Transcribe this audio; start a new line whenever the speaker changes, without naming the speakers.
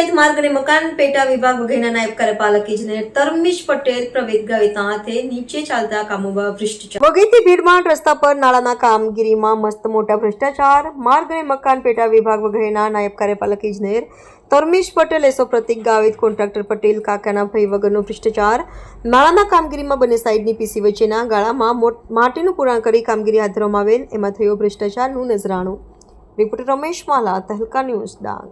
પંચાયત માર્ગ અને મકાન પેટા વિભાગ વગેરેના નાયબ કાર્યપાલક ઇજનેર તરમીશ પટેલ પ્રવેદ ગાવિતા હાથે નીચે ચાલતા કામોમાં ભ્રષ્ટાચાર. વગેરેથી ભીડમાં રસ્તા પર નાળાના કામગીરીમાં મસ્ત મોટા ભ્રષ્ટાચાર. માર્ગ અને મકાન પેટા વિભાગ વગેરેના નાયબ કાર્યપાલક ઇજનેર તરમીશ પટેલ, એસો પ્રતિક ગાવિત, કોન્ટ્રાક્ટર પટેલ, કાકાના ભાઈ વગરનો ભ્રષ્ટાચાર. નાળાના કામગીરીમાં બંને સાઈડની પીસી વચ્ચેના ગાળામાં માટીનું પુરાણ કરી કામગીરી હાથ ધરવામાં આવેલ. એમાં થયો ભ્રષ્ટાચારનું નજરાણું. Reporter Ramesh Mala, Tehelka news Dang.